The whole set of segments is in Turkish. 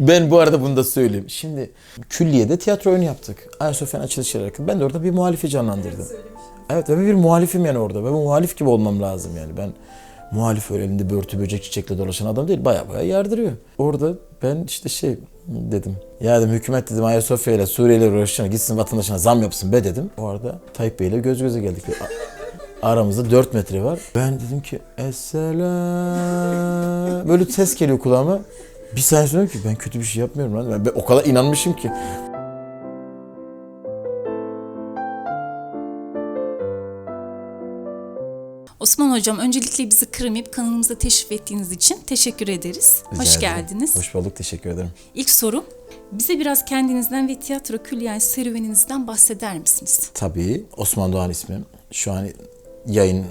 Ben bu arada bunu da söyleyeyim. Şimdi külliyede tiyatro oyunu yaptık. Ayasofya'nın açılışı olarak. Ben de orada bir muhalifi canlandırdım. Evet ve bir muhalifim yani orada. Ve muhalif gibi olmam lazım yani. Ben muhalif öyle elinde börtü böcek çiçekle dolaşan adam değil. Baya baya yardırıyor. Orada ben işte şey dedim. Ya dedim hükümet dedim Ayasofya ile Suriye ile uğraşacağına gitsin vatandaşına zam yapsın be dedim. O arada Tayyip Bey ile göz göze geldik. Aramızda 4 metre var. Ben dedim ki Esselam. Böyle ses geliyor kulağıma. Bir saniye sonra ki ben kötü bir şey yapmıyorum lan. Ben, ben o kadar inanmışım ki. Osman Hocam öncelikle bizi kırmayıp kanalımıza teşrif ettiğiniz için teşekkür ederiz. Rica Hoş ederim. geldiniz. Hoş bulduk. Teşekkür ederim. İlk sorum, bize biraz kendinizden ve tiyatro külliyen serüveninizden bahseder misiniz? Tabii Osman Doğan ismim. Şu an yayın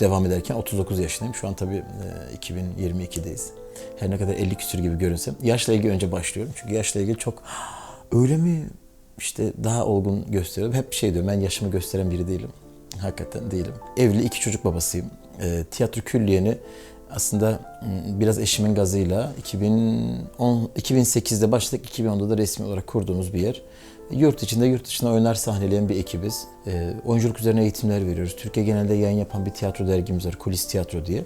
devam ederken 39 yaşındayım. Şu an tabii e, 2022'deyiz. Her ne kadar 50 küsür gibi görünsem. Yaşla ilgili önce başlıyorum. Çünkü yaşla ilgili çok öyle mi işte daha olgun gösteriyorum. Hep şey diyorum ben yaşımı gösteren biri değilim. Hakikaten değilim. Evli iki çocuk babasıyım. E, tiyatro külliyeni aslında m, biraz eşimin gazıyla 2010 2008'de başladık. 2010'da da resmi olarak kurduğumuz bir yer. Yurt içinde yurt dışında oyunlar sahneleyen bir ekibiz. E, oyunculuk üzerine eğitimler veriyoruz. Türkiye genelde yayın yapan bir tiyatro dergimiz var. Kulis Tiyatro diye.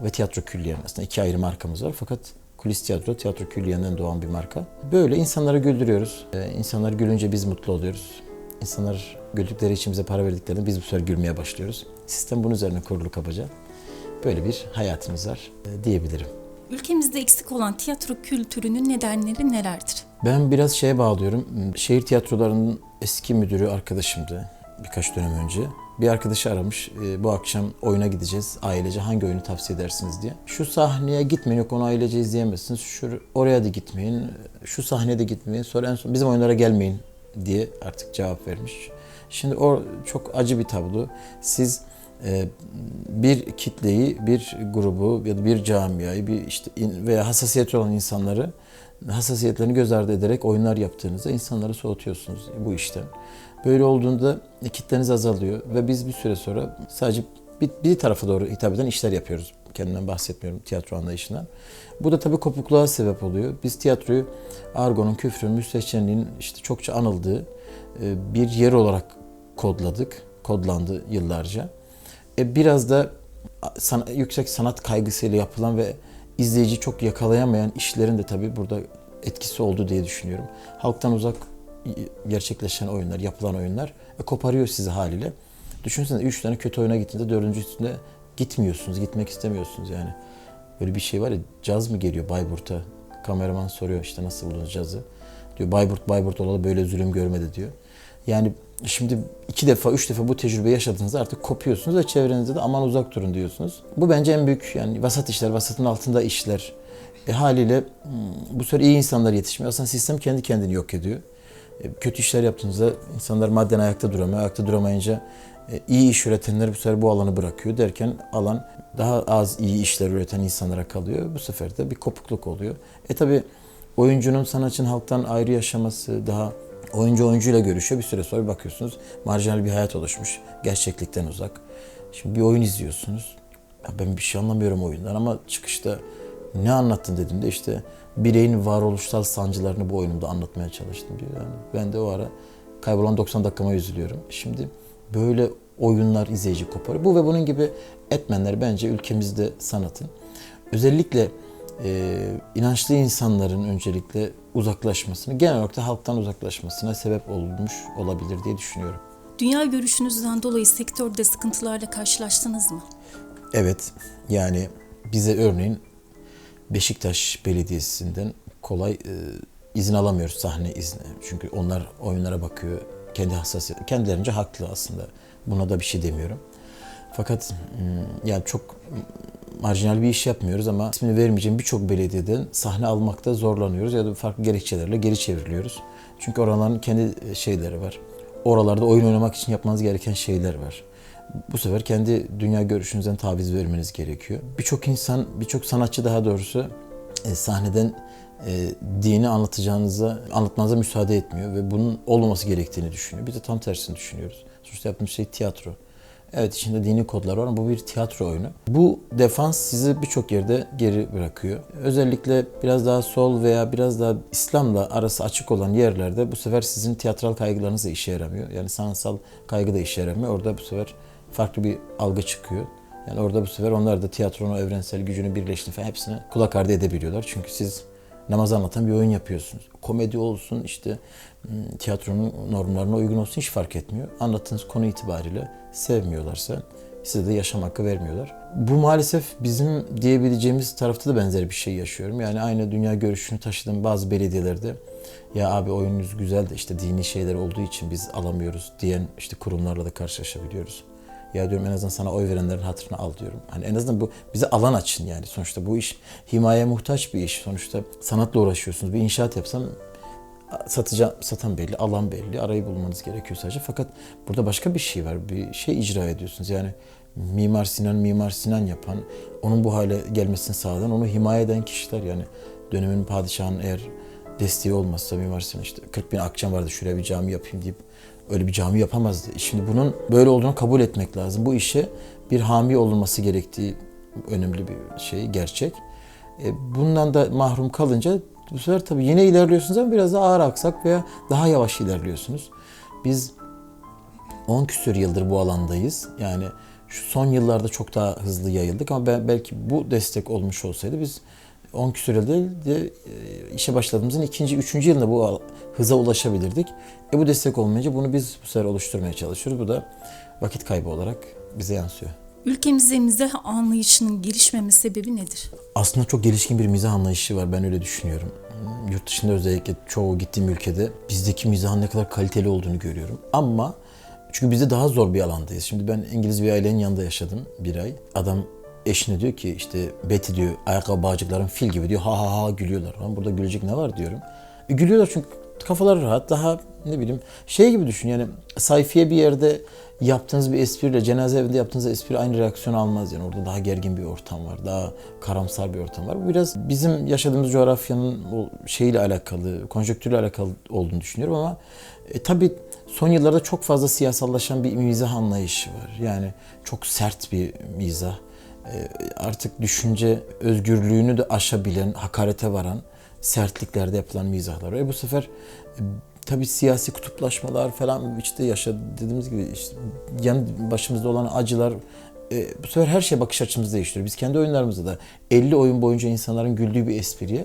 Ve Tiyatro Külliyen aslında iki ayrı markamız var. Fakat Kulis Tiyatro, Tiyatro Külliyen'den doğan bir marka. Böyle insanları güldürüyoruz. E, insanlar gülünce biz mutlu oluyoruz. İnsanlar güldükleri için bize para verdiklerinde biz bu sefer gülmeye başlıyoruz. Sistem bunun üzerine kurulu kabaca. Böyle bir hayatımız var e, diyebilirim. Ülkemizde eksik olan tiyatro kültürünün nedenleri nelerdir? Ben biraz şeye bağlıyorum. Şehir tiyatrolarının eski müdürü arkadaşımdı birkaç dönem önce. Bir arkadaşı aramış. "E, bu akşam oyuna gideceğiz. Ailece hangi oyunu tavsiye edersiniz diye. Şu sahneye gitmeyin. Yok onu ailece izleyemezsiniz. Şu, oraya da gitmeyin. Şu sahneye de gitmeyin. Sonra en son bizim oyunlara gelmeyin diye artık cevap vermiş. Şimdi o çok acı bir tablo. Siz e, bir kitleyi, bir grubu ya da bir camiayı, bir işte in- veya hassasiyeti olan insanları hassasiyetlerini göz ardı ederek oyunlar yaptığınızda insanları soğutuyorsunuz bu işten. Böyle olduğunda kitleniz azalıyor ve biz bir süre sonra sadece bir, bir tarafa doğru hitap eden işler yapıyoruz. Kendimden bahsetmiyorum tiyatro anlayışından. Bu da tabii kopukluğa sebep oluyor. Biz tiyatroyu argonun, küfrün, müstehcenliğin işte çokça anıldığı e, bir yer olarak kodladık. Kodlandı yıllarca. E, biraz da san- yüksek sanat kaygısıyla yapılan ve izleyici çok yakalayamayan işlerin de tabii burada etkisi oldu diye düşünüyorum. Halktan uzak gerçekleşen oyunlar, yapılan oyunlar e, koparıyor sizi haliyle. Düşünsene 3 tane kötü oyuna gittiğinde dördüncüsünde gitmiyorsunuz, gitmek istemiyorsunuz yani. Böyle bir şey var ya caz mı geliyor Bayburt'a? Kameraman soruyor işte nasıl buldunuz cazı? Diyor Bayburt Bayburt olalı böyle zulüm görmedi diyor. Yani şimdi iki defa, üç defa bu tecrübe yaşadığınızda artık kopuyorsunuz ve çevrenizde de aman uzak durun diyorsunuz. Bu bence en büyük yani vasat işler, vasatın altında işler. E, haliyle hmm, bu sefer iyi insanlar yetişmiyor. Aslında sistem kendi kendini yok ediyor. E, kötü işler yaptığınızda insanlar madden ayakta duramıyor. Ayakta duramayınca e, iyi iş üretenler bu sefer bu alanı bırakıyor derken alan daha az iyi işler üreten insanlara kalıyor. Bu sefer de bir kopukluk oluyor. E tabi oyuncunun sanatçının halktan ayrı yaşaması daha oyuncu oyuncuyla görüşüyor. Bir süre sonra bir bakıyorsunuz marjinal bir hayat oluşmuş. Gerçeklikten uzak. Şimdi bir oyun izliyorsunuz. Ya ben bir şey anlamıyorum oyundan ama çıkışta ne anlattın dediğimde işte bireyin varoluşsal sancılarını bu oyunumda anlatmaya çalıştım diyor. Yani ben de o ara kaybolan 90 dakikama üzülüyorum. Şimdi böyle oyunlar izleyici koparıyor. Bu ve bunun gibi etmenler bence ülkemizde sanatın özellikle e, inançlı insanların öncelikle uzaklaşmasını, genel olarak da halktan uzaklaşmasına sebep olmuş olabilir diye düşünüyorum. Dünya görüşünüzden dolayı sektörde sıkıntılarla karşılaştınız mı? Evet, yani bize örneğin Beşiktaş Belediyesi'nden kolay e, izin alamıyoruz sahne izni. Çünkü onlar oyunlara bakıyor. Kendi hassasiyet, kendilerince haklı aslında. Buna da bir şey demiyorum. Fakat hmm, yani çok marjinal bir iş yapmıyoruz ama ismini vermeyeceğim birçok belediyeden sahne almakta zorlanıyoruz ya da farklı gerekçelerle geri çevriliyoruz. Çünkü oraların kendi şeyleri var. Oralarda oyun oynamak için yapmanız gereken şeyler var. Bu sefer kendi dünya görüşünüzden taviz vermeniz gerekiyor. Birçok insan, birçok sanatçı daha doğrusu e, sahneden e, dini anlatacağınıza, anlatmanıza müsaade etmiyor ve bunun olmaması gerektiğini düşünüyor. Biz de tam tersini düşünüyoruz. Sonuçta yaptığımız şey tiyatro. Evet içinde dini kodlar var ama bu bir tiyatro oyunu. Bu defans sizi birçok yerde geri bırakıyor. Özellikle biraz daha sol veya biraz daha İslam'la arası açık olan yerlerde bu sefer sizin tiyatral kaygılarınız da işe yaramıyor. Yani sanatsal kaygı da işe yaramıyor. Orada bu sefer farklı bir algı çıkıyor. Yani orada bu sefer onlar da tiyatronun evrensel gücünü birleştiğini falan hepsini kulak ardı edebiliyorlar. Çünkü siz namaz anlatan bir oyun yapıyorsunuz. Komedi olsun işte m, tiyatronun normlarına uygun olsun hiç fark etmiyor. Anlattığınız konu itibariyle sevmiyorlarsa size de yaşam hakkı vermiyorlar. Bu maalesef bizim diyebileceğimiz tarafta da benzer bir şey yaşıyorum. Yani aynı dünya görüşünü taşıdığım bazı belediyelerde ya abi oyununuz güzel de işte dini şeyler olduğu için biz alamıyoruz diyen işte kurumlarla da karşılaşabiliyoruz. Ya diyorum en azından sana oy verenlerin hatırına al diyorum. Hani en azından bu bize alan açın yani. Sonuçta bu iş himaye muhtaç bir iş. Sonuçta sanatla uğraşıyorsunuz. Bir inşaat yapsam satacağım, satan belli, alan belli. Arayı bulmanız gerekiyor sadece. Fakat burada başka bir şey var. Bir şey icra ediyorsunuz. Yani Mimar Sinan, Mimar Sinan yapan, onun bu hale gelmesini sağlayan, onu himaye eden kişiler yani dönemin padişahının eğer desteği olmazsa Mimar Sinan işte 40 bin akçam vardı şuraya bir cami yapayım deyip öyle bir cami yapamazdı. Şimdi bunun böyle olduğunu kabul etmek lazım. Bu işe bir hami olunması gerektiği önemli bir şey, gerçek. E, bundan da mahrum kalınca bu sefer tabii yine ilerliyorsunuz ama biraz daha ağır aksak veya daha yavaş ilerliyorsunuz. Biz 10 küsur yıldır bu alandayız. Yani şu son yıllarda çok daha hızlı yayıldık ama belki bu destek olmuş olsaydı biz 10 küsur yıl değil de e, işe başladığımızın ikinci, üçüncü yılında bu hıza ulaşabilirdik. E bu destek olmayınca bunu biz bu sefer oluşturmaya çalışıyoruz. Bu da vakit kaybı olarak bize yansıyor. Ülkemizde mizah anlayışının gelişmeme sebebi nedir? Aslında çok gelişkin bir mizah anlayışı var. Ben öyle düşünüyorum. Yurt dışında özellikle çoğu gittiğim ülkede bizdeki mizahın ne kadar kaliteli olduğunu görüyorum. Ama çünkü bizde daha zor bir alandayız. Şimdi ben İngiliz bir ailenin yanında yaşadım bir ay. Adam eşine diyor ki işte Betty diyor ayakkabı bağcıkların fil gibi diyor. Ha ha ha gülüyorlar. Lan burada gülecek ne var diyorum. E, gülüyorlar çünkü kafaları rahat. Daha ne bileyim şey gibi düşün yani sayfiye bir yerde yaptığınız bir espriyle cenaze evinde yaptığınız espri aynı reaksiyonu almaz yani orada daha gergin bir ortam var daha karamsar bir ortam var bu biraz bizim yaşadığımız coğrafyanın o şeyle alakalı konjonktürle alakalı olduğunu düşünüyorum ama e, tabii son yıllarda çok fazla siyasallaşan bir mizah anlayışı var yani çok sert bir mizah artık düşünce özgürlüğünü de aşabilen hakarete varan sertliklerde yapılan mizahlar. E bu sefer e, tabii siyasi kutuplaşmalar falan işte yaşa dediğimiz gibi işte yan başımızda olan acılar e, bu sefer her şey bakış açımızı değiştiriyor. Biz kendi oyunlarımızda da 50 oyun boyunca insanların güldüğü bir espriye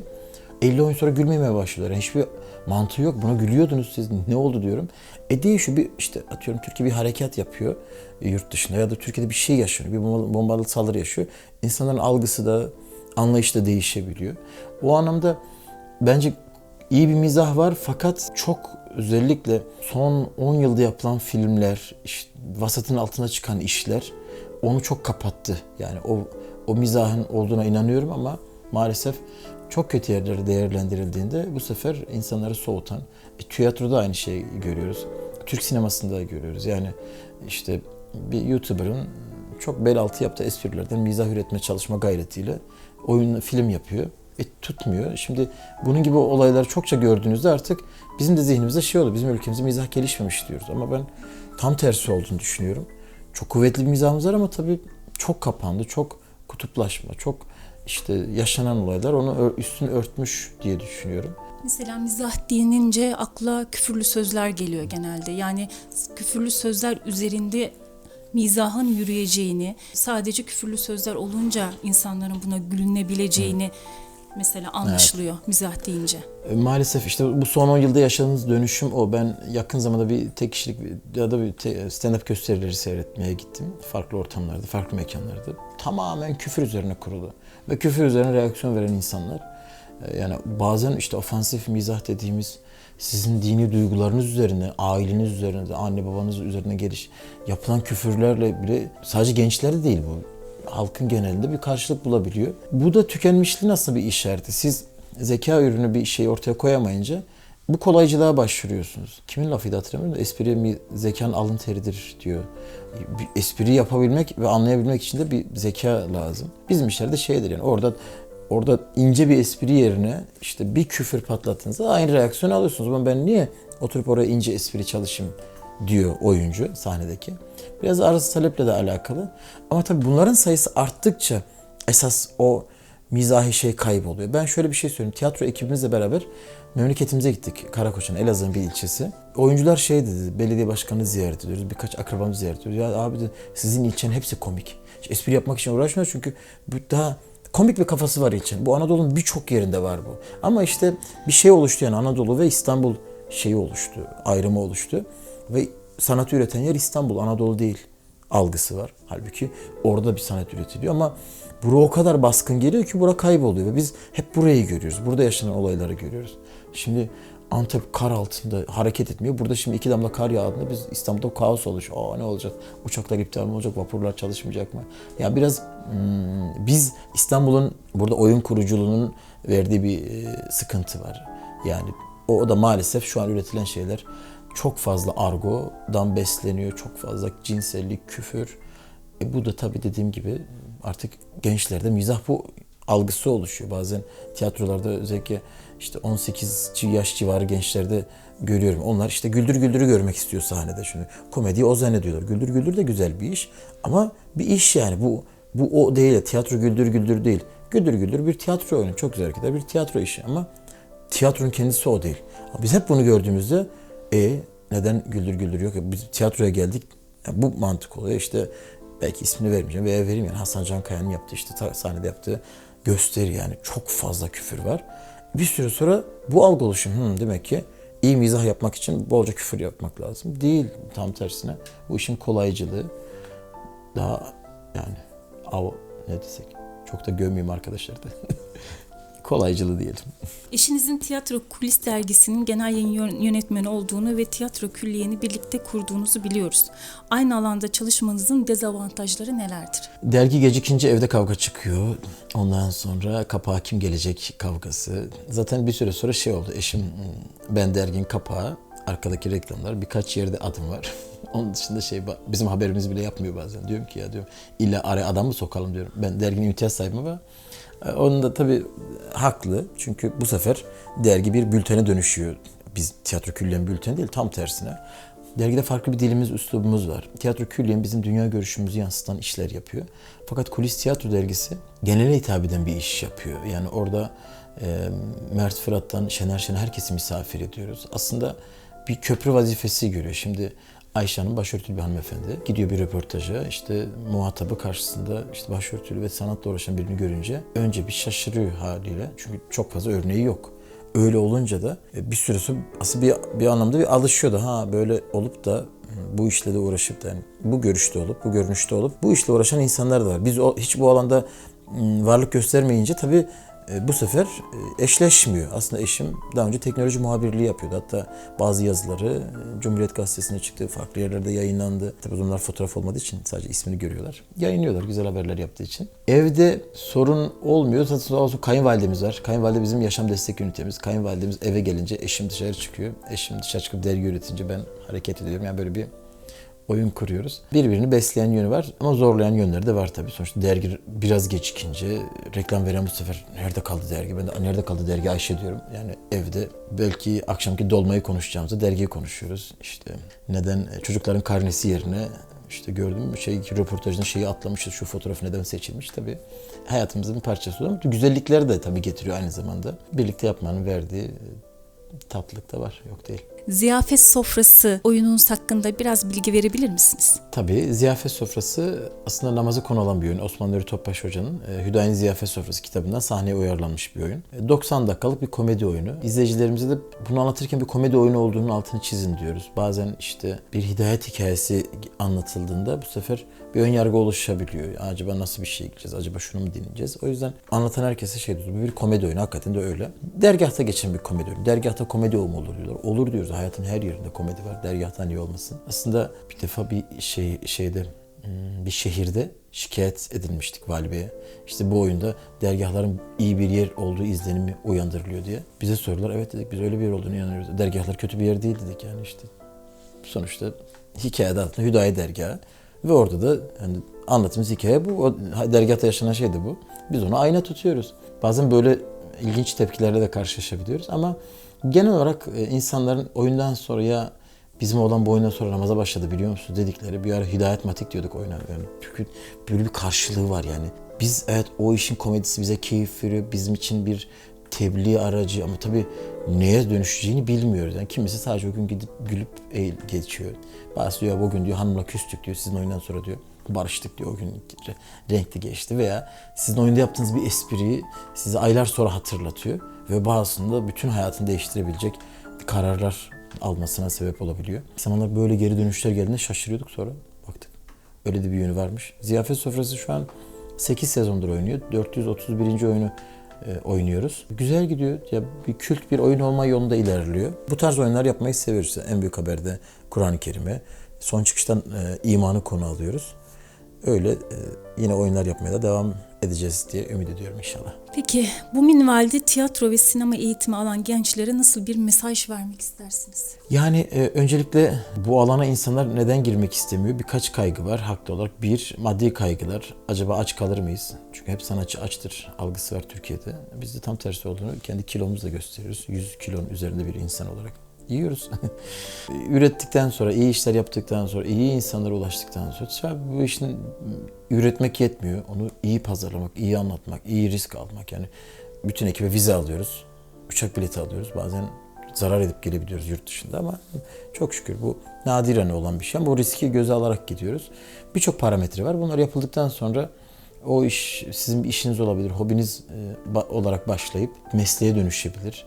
50 oyun sonra gülmemeye başlıyorlar. Yani hiçbir mantığı yok. Buna gülüyordunuz siz. Ne oldu diyorum. E değişiyor. Bir işte atıyorum Türkiye bir harekat yapıyor yurt dışında ya da Türkiye'de bir şey yaşıyor. Bir bombalı saldırı yaşıyor. İnsanların algısı da anlayışı da değişebiliyor. O anlamda bence iyi bir mizah var fakat çok özellikle son 10 yılda yapılan filmler, işte vasatın altına çıkan işler onu çok kapattı. Yani o o mizahın olduğuna inanıyorum ama maalesef çok kötü yerlere değerlendirildiğinde bu sefer insanları soğutan, e, tiyatroda aynı şeyi görüyoruz. Türk sinemasında da görüyoruz. Yani işte bir YouTuber'ın çok bel altı yaptığı esprilerden mizah üretme çalışma gayretiyle oyun film yapıyor. E, tutmuyor. Şimdi bunun gibi olayları çokça gördüğünüzde artık bizim de zihnimizde şey oluyor. Bizim ülkemizde mizah gelişmemiş diyoruz. Ama ben tam tersi olduğunu düşünüyorum. Çok kuvvetli bir mizahımız var ama tabii çok kapandı, çok kutuplaşma, çok işte yaşanan olaylar onu üstünü örtmüş diye düşünüyorum. Mesela mizah denince akla küfürlü sözler geliyor genelde. Yani küfürlü sözler üzerinde mizahın yürüyeceğini, sadece küfürlü sözler olunca insanların buna gülünebileceğini mesela anlaşılıyor mizah deyince. E, Maalesef işte bu son 10 yılda yaşadığımız dönüşüm o. Ben yakın zamanda bir tek kişilik ya da bir stand-up gösterileri seyretmeye gittim. Farklı ortamlarda, farklı mekanlarda. Tamamen küfür üzerine kurulu. Ve küfür üzerine reaksiyon veren insanlar. Yani bazen işte ofansif mizah dediğimiz sizin dini duygularınız üzerine, aileniz üzerine, anne babanız üzerine geliş yapılan küfürlerle bile sadece gençlerde değil bu halkın genelinde bir karşılık bulabiliyor. Bu da tükenmişliğin aslında bir işareti. Siz zeka ürünü bir şey ortaya koyamayınca bu kolaycılığa başvuruyorsunuz. Kimin lafıydı hatırlamıyorum da espri mi zekanın alın teridir diyor. Bir espri yapabilmek ve anlayabilmek için de bir zeka lazım. Bizim işlerde şeydir yani orada orada ince bir espri yerine işte bir küfür patlattığınızda aynı reaksiyonu alıyorsunuz. Ama ben niye oturup oraya ince espri çalışayım diyor oyuncu sahnedeki. Biraz arz taleple de alakalı. Ama tabii bunların sayısı arttıkça esas o mizahi şey kayboluyor. Ben şöyle bir şey söyleyeyim. Tiyatro ekibimizle beraber memleketimize gittik. Karakoç'un Elazığ'ın bir ilçesi. Oyuncular şey dedi, belediye başkanını ziyaret ediyoruz. Birkaç akrabamızı ziyaret ediyoruz. Ya abi de sizin ilçenin hepsi komik. Hiç espri yapmak için uğraşmıyor çünkü daha komik bir kafası var ilçenin. Bu Anadolu'nun birçok yerinde var bu. Ama işte bir şey oluştu yani Anadolu ve İstanbul şeyi oluştu, ayrımı oluştu. Ve sanat üreten yer İstanbul, Anadolu değil algısı var. Halbuki orada bir sanat üretiliyor ama bura o kadar baskın geliyor ki bura kayboluyor ve biz hep burayı görüyoruz. Burada yaşanan olayları görüyoruz. Şimdi Antep kar altında hareket etmiyor. Burada şimdi iki damla kar yağdığında biz İstanbul'da kaos oluşuyor. Aa ne olacak? Uçaklar iptal mi olacak? Vapurlar çalışmayacak mı? Ya biraz hmm, biz İstanbul'un burada oyun kuruculuğunun verdiği bir e, sıkıntı var. Yani o, o da maalesef şu an üretilen şeyler çok fazla argodan besleniyor. Çok fazla cinsellik, küfür. E bu da tabii dediğim gibi artık gençlerde mizah bu algısı oluşuyor. Bazen tiyatrolarda özellikle işte 18 yaş civarı gençlerde görüyorum. Onlar işte güldür güldürü görmek istiyor sahnede şimdi. Komediyi o zannediyorlar. Güldür güldür de güzel bir iş. Ama bir iş yani bu bu o değil. Tiyatro güldür güldür değil. Güldür güldür bir tiyatro oyunu. Çok güzel hareketler. Bir tiyatro işi ama tiyatronun kendisi o değil. Biz hep bunu gördüğümüzde e neden güldür güldür yok? Biz tiyatroya geldik. Yani bu mantık oluyor. İşte belki ismini vermeyeceğim veya vereyim yani Hasan Can Kaya'nın yaptığı işte sahnede yaptığı gösteri yani çok fazla küfür var. Bir süre sonra bu algı oluşum "Hmm, demek ki iyi mizah yapmak için bolca küfür yapmak lazım. Değil tam tersine. Bu işin kolaycılığı daha yani av ne desek çok da gömmeyeyim arkadaşlar da. kolaycılığı diyelim. Eşinizin Tiyatro Kulis Dergisi'nin genel yayın yön- yönetmeni olduğunu ve tiyatro külliyeni birlikte kurduğunuzu biliyoruz. Aynı alanda çalışmanızın dezavantajları nelerdir? Dergi gecikince evde kavga çıkıyor. Ondan sonra kapağa kim gelecek kavgası. Zaten bir süre sonra şey oldu. Eşim ben derginin kapağı, arkadaki reklamlar, birkaç yerde adım var. Onun dışında şey bizim haberimiz bile yapmıyor bazen. Diyorum ki ya diyorum illa araya adam mı sokalım diyorum. Ben derginin imtiyaz sahibim ama e, onun da tabii haklı. Çünkü bu sefer dergi bir bültene dönüşüyor. Biz tiyatro külliyen bülten değil tam tersine. Dergide farklı bir dilimiz, üslubumuz var. Tiyatro külliyen bizim dünya görüşümüzü yansıtan işler yapıyor. Fakat Kulis Tiyatro Dergisi genele hitap eden bir iş yapıyor. Yani orada e, Mert Fırat'tan Şener Şen'e herkesi misafir ediyoruz. Aslında bir köprü vazifesi görüyor. Şimdi Ayşe Hanım başörtülü bir hanımefendi. Gidiyor bir röportaja işte muhatabı karşısında işte başörtülü ve sanatla uğraşan birini görünce önce bir şaşırıyor haliyle. Çünkü çok fazla örneği yok. Öyle olunca da e, bir süre sonra aslında bir, bir anlamda bir alışıyor da ha böyle olup da bu işle de uğraşıp da yani bu görüşte olup bu görünüşte olup bu işle uğraşan insanlar da var. Biz o, hiç bu alanda varlık göstermeyince tabii bu sefer e, eşleşmiyor. Aslında eşim daha önce teknoloji muhabirliği yapıyordu. Hatta bazı yazıları e, Cumhuriyet Gazetesi'ne çıktı, farklı yerlerde yayınlandı. Tabii onlar fotoğraf olmadığı için sadece ismini görüyorlar. Yayınlıyorlar güzel haberler yaptığı için. Evde sorun olmuyor. Sağ olsun kayınvalidemiz var. Kayınvalide bizim yaşam destek ünitemiz. Kayınvalidemiz eve gelince eşim dışarı çıkıyor. Eşim dışarı çıkıp dergi üretince ben hareket ediyorum. Yani böyle bir oyun kuruyoruz. Birbirini besleyen yönü var ama zorlayan yönleri de var tabii. Sonuçta dergi biraz gecikince reklam veren bu sefer nerede kaldı dergi? Ben de nerede kaldı dergi Ayşe diyorum. Yani evde belki akşamki dolmayı konuşacağımızda dergiyi konuşuyoruz. İşte neden çocukların karnesi yerine işte gördüm şey röportajında şeyi atlamışız şu fotoğraf neden seçilmiş tabii hayatımızın bir parçası oluyor ama güzellikleri de tabii getiriyor aynı zamanda. Birlikte yapmanın verdiği tatlılık da var yok değil. Ziyafet Sofrası oyununuz hakkında biraz bilgi verebilir misiniz? Tabii ziyafet sofrası aslında namazı konu olan bir oyun. Osman Nuri Topbaş Hoca'nın e, Hüdayin Ziyafet Sofrası kitabından sahneye uyarlanmış bir oyun. E, 90 dakikalık bir komedi oyunu. İzleyicilerimize de bunu anlatırken bir komedi oyunu olduğunun altını çizin diyoruz. Bazen işte bir hidayet hikayesi anlatıldığında bu sefer bir ön yargı oluşabiliyor. Acaba nasıl bir şey gideceğiz? Acaba şunu mu dinleyeceğiz? O yüzden anlatan herkese şey diyoruz. Bu bir komedi oyunu. Hakikaten de öyle. Dergahta geçen bir komedi oyunu. Dergahta komedi mu olur diyorlar. Olur diyoruz. Hayatın her yerinde komedi var. Dergahta niye olmasın? Aslında bir defa bir şey şeyde hmm, bir şehirde şikayet edilmiştik vali beye. İşte bu oyunda dergahların iyi bir yer olduğu izlenimi uyandırılıyor diye. Bize sorular. Evet dedik biz öyle bir yer olduğunu inanıyoruz. Dergahlar kötü bir yer değil dedik yani işte. Sonuçta hikayede altında Hüdayi dergahı. Ve orada da yani anlattığımız hikaye bu. O dergahta yaşanan şey de bu. Biz onu ayna tutuyoruz. Bazen böyle ilginç tepkilerle de karşılaşabiliyoruz ama genel olarak e, insanların oyundan sonra ya Bizim oğlan bu oyundan sonra namaza başladı biliyor musun dedikleri bir ara hidayet matik diyorduk oyuna. Yani çünkü böyle bir karşılığı var yani. Biz evet o işin komedisi bize keyif veriyor. Bizim için bir tebliğ aracı ama tabii neye dönüşeceğini bilmiyoruz. Yani kimisi sadece o gün gidip gülüp eğil geçiyor. Bazısı diyor bugün diyor hanımla küstük diyor sizin oyundan sonra diyor barıştık diyor o gün re- renkli geçti veya sizin oyunda yaptığınız bir espriyi size aylar sonra hatırlatıyor ve bazısında bütün hayatını değiştirebilecek kararlar almasına sebep olabiliyor. İnsanlar böyle geri dönüşler geldiğinde şaşırıyorduk sonra baktık. Öyle de bir yönü varmış. Ziyafet Sofrası şu an 8 sezondur oynuyor. 431. oyunu e, oynuyoruz. Güzel gidiyor. Ya bir kült bir oyun olma yolunda ilerliyor. Bu tarz oyunlar yapmayı seviyoruz. En büyük haberde Kur'an-ı Kerim'e. Son çıkıştan e, imanı konu alıyoruz. Öyle e, yine oyunlar yapmaya da devam edeceğiz diye ümit ediyorum inşallah. Peki bu minvalde tiyatro ve sinema eğitimi alan gençlere nasıl bir mesaj vermek istersiniz? Yani e, öncelikle bu alana insanlar neden girmek istemiyor? Birkaç kaygı var haklı olarak. Bir, maddi kaygılar. Acaba aç kalır mıyız? Çünkü hep sanatçı açtır algısı var Türkiye'de. Biz de tam tersi olduğunu kendi kilomuzla gösteriyoruz. 100 kilonun üzerinde bir insan olarak. Yiyoruz. Ürettikten sonra, iyi işler yaptıktan sonra, iyi insanlara ulaştıktan sonra bu işin üretmek yetmiyor. Onu iyi pazarlamak, iyi anlatmak, iyi risk almak. Yani bütün ekibe vize alıyoruz. Uçak bileti alıyoruz. Bazen zarar edip gelebiliyoruz yurt dışında ama çok şükür bu nadiren olan bir şey. Bu riski göze alarak gidiyoruz. Birçok parametre var. Bunlar yapıldıktan sonra o iş sizin bir işiniz olabilir, hobiniz e, olarak başlayıp mesleğe dönüşebilir.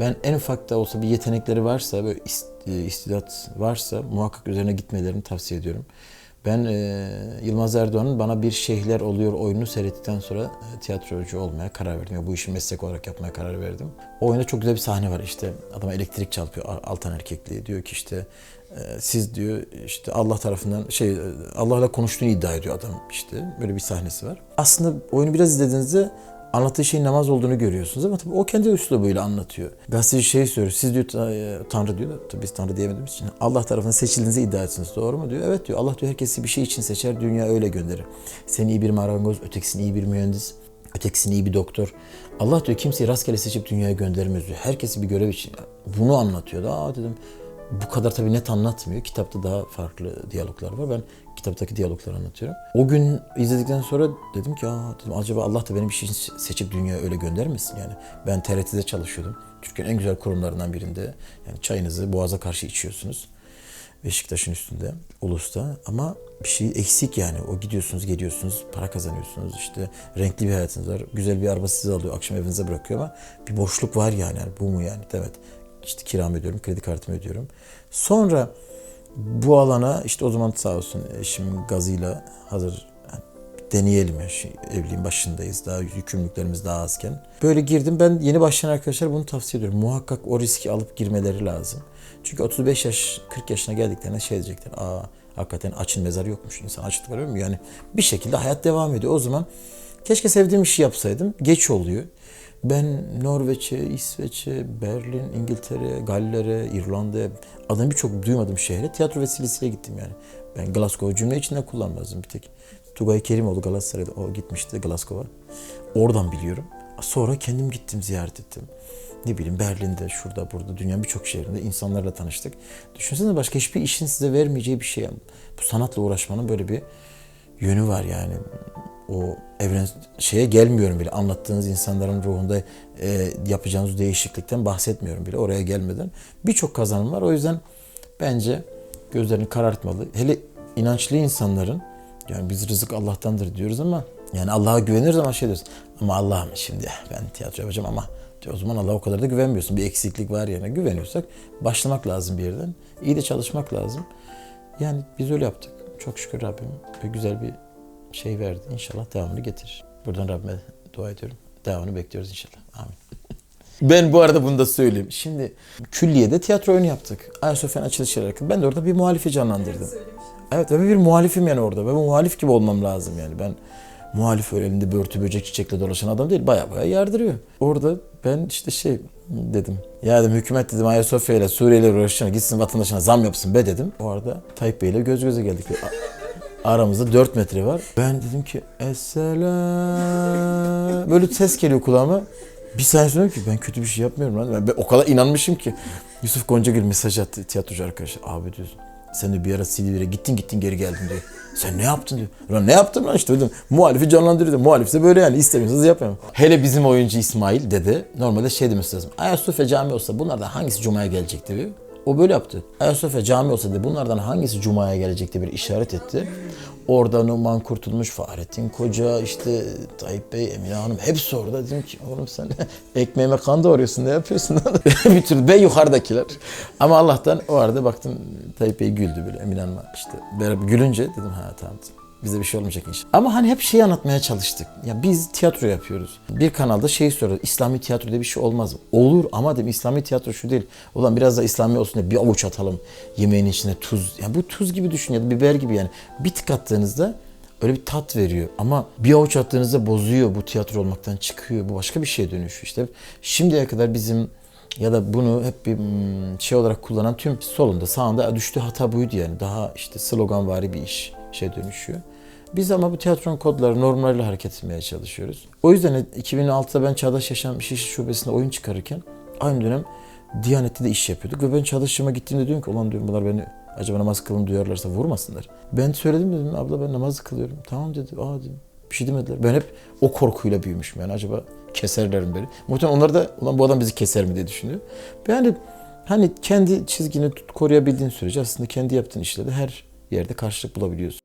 Ben en ufak da olsa bir yetenekleri varsa, böyle e, istidat varsa muhakkak üzerine gitmelerini tavsiye ediyorum. Ben e, Yılmaz Erdoğan'ın bana bir şeyhler oluyor oyununu seyrettikten sonra e, tiyatrocu olmaya karar verdim. Ya bu işi meslek olarak yapmaya karar verdim. O oyunda çok güzel bir sahne var işte. Adama elektrik çarpıyor Al- Altan erkekliği. Diyor ki işte e, siz diyor işte Allah tarafından şey e, Allah'la konuştuğunu iddia ediyor adam işte. Böyle bir sahnesi var. Aslında oyunu biraz izlediğinizde anlattığı şeyin namaz olduğunu görüyorsunuz ama tabii o kendi üslubuyla anlatıyor. Gazeteci şey söylüyor, siz diyor e, Tanrı diyor da tabii biz Tanrı diyemediğimiz için Allah tarafından seçildiğinizi iddia etsiniz doğru mu diyor. Evet diyor Allah diyor herkesi bir şey için seçer dünya öyle gönderir. Sen iyi bir marangoz, ötekisini iyi bir mühendis, ötekisini iyi bir doktor. Allah diyor kimseyi rastgele seçip dünyaya göndermez diyor. Herkesi bir görev için. Bunu anlatıyor. Aa dedim bu kadar tabii net anlatmıyor. Kitapta daha farklı diyaloglar var. Ben kitaptaki diyalogları anlatıyorum. O gün izledikten sonra dedim ki dedim, acaba Allah da benim bir şey seçip dünyaya öyle göndermesin yani. Ben TRT'de çalışıyordum. Türkiye'nin en güzel kurumlarından birinde. Yani çayınızı boğaza karşı içiyorsunuz. Beşiktaş'ın üstünde, Ulus'ta ama bir şey eksik yani. O gidiyorsunuz, geliyorsunuz, para kazanıyorsunuz işte renkli bir hayatınız var. Güzel bir araba sizi alıyor, akşam evinize bırakıyor ama bir boşluk var yani. yani bu mu yani? Evet. İşte kiramı ödüyorum, kredi kartımı ödüyorum. Sonra bu alana işte o zaman sağ olsun eşimin gazıyla hazır deneyelim ya şu evliliğin başındayız daha yükümlülüklerimiz daha azken. Böyle girdim ben yeni başlayan arkadaşlar bunu tavsiye ediyorum. Muhakkak o riski alıp girmeleri lazım. Çünkü 35 yaş 40 yaşına geldiklerinde şey diyecekler. Aa hakikaten açın mezarı yokmuş. İnsan açlık var mu? Yani bir şekilde hayat devam ediyor. O zaman keşke sevdiğim işi yapsaydım. Geç oluyor. Ben Norveç'e, İsveç'e, Berlin, İngiltere, Galler'e, İrlanda'ya, adını birçok duymadığım şehre tiyatro vesilesiyle gittim yani. Ben Glasgow cümle içinde kullanmazdım bir tek. Tugay Kerimoğlu Galatasaray'da o gitmişti Glasgow'a. Oradan biliyorum. Sonra kendim gittim ziyaret ettim. Ne bileyim Berlin'de, şurada, burada, dünyanın birçok şehrinde insanlarla tanıştık. Düşünsene başka hiçbir işin size vermeyeceği bir şey. Bu sanatla uğraşmanın böyle bir yönü var yani. O evren şeye gelmiyorum bile. Anlattığınız insanların ruhunda e, yapacağınız değişiklikten bahsetmiyorum bile oraya gelmeden. Birçok kazanım var. O yüzden bence gözlerini karartmalı. Hele inançlı insanların yani biz rızık Allah'tandır diyoruz ama yani Allah'a güveniriz ama şey diyoruz. Ama Allah'ım şimdi ben tiyatro yapacağım ama o zaman Allah'a o kadar da güvenmiyorsun. Bir eksiklik var yani. Güveniyorsak başlamak lazım bir yerden. İyi de çalışmak lazım. Yani biz öyle yaptık. Çok şükür Rabbim ve güzel bir şey verdi. İnşallah devamını getirir. Buradan Rabbime dua ediyorum. Devamını bekliyoruz inşallah. Amin. Ben bu arada bunu da söyleyeyim. Şimdi külliyede tiyatro oyunu yaptık. Ayasofya'nın açılış olarak. Ben de orada bir muhalifi canlandırdım. Evet ve bir muhalifim yani orada. Ve bu muhalif gibi olmam lazım yani. Ben muhalif öyle börtü böcek çiçekle dolaşan adam değil. Baya baya yardırıyor. Orada ben işte şey dedim. Ya dedim hükümet dedim Ayasofya ile Suriye uğraşacağına gitsin vatandaşına zam yapsın be dedim. O arada Tayyip Bey ile göz göze geldik. Aramızda 4 metre var. Ben dedim ki Esselam. Böyle ses geliyor kulağıma. Bir saniye sonra ki ben kötü bir şey yapmıyorum lan. Ben, ben o kadar inanmışım ki. Yusuf Goncagül mesaj attı tiyatrocu arkadaş. Abi diyorsun sen de bir ara Silivri'ye gittin gittin geri geldin diyor. Sen ne yaptın diyor. Lan ne yaptım lan işte dedim. Muhalifi canlandırıyordum. Muhalifse böyle yani istemiyorsanız yapamam. Hele bizim oyuncu İsmail dede normalde şey demesi lazım. Ayasofya cami olsa bunlardan hangisi Cuma'ya gelecekti diyor. O böyle yaptı. Ayasofya cami olsa dedi bunlardan hangisi Cuma'ya gelecekti bir işaret etti. Orada Numan Kurtulmuş, Fahrettin Koca, işte Tayyip Bey, Emine Hanım hepsi orada. Dedim ki oğlum sen ekmeğime kan doğruyorsun ne yapıyorsun? bir türlü ben yukarıdakiler. Ama Allah'tan o arada baktım Tayyip Bey güldü böyle Emine Hanım'a işte gülünce dedim ha tamam bize bir şey olmayacak inşallah. Ama hani hep şeyi anlatmaya çalıştık. Ya biz tiyatro yapıyoruz. Bir kanalda şeyi soruyor. İslami tiyatro diye bir şey olmaz mı? Olur ama dedim İslami tiyatro şu değil. Ulan biraz da İslami olsun diye bir avuç atalım. Yemeğin içine tuz. Yani bu tuz gibi düşün ya da biber gibi yani. Bir tık attığınızda öyle bir tat veriyor. Ama bir avuç attığınızda bozuyor. Bu tiyatro olmaktan çıkıyor. Bu başka bir şeye dönüşüyor işte. Şimdiye kadar bizim ya da bunu hep bir mm, şey olarak kullanan tüm solunda sağında düştüğü hata buydu yani. Daha işte sloganvari bir iş şey dönüşüyor. Biz ama bu tiyatronun kodları, normlarıyla hareket etmeye çalışıyoruz. O yüzden 2006'da ben Çağdaş Yaşam Şişli Şubesi'nde oyun çıkarırken aynı dönem Diyanet'te de iş yapıyorduk. Ve ben Çağdaş'ıma gittiğimde diyorum ki ulan diyorum bunlar beni acaba namaz kılın duyarlarsa vurmasınlar. Ben söyledim dedim abla ben namaz kılıyorum. Tamam dedi. Aa dedim. Bir şey demediler. Ben hep o korkuyla büyümüşüm yani acaba keserler mi beni? Muhtemelen onlar da ulan bu adam bizi keser mi diye düşünüyor. Yani hani kendi çizgini koruyabildiğin sürece aslında kendi yaptığın işlerde her yerde karşılık bulabiliyorsun.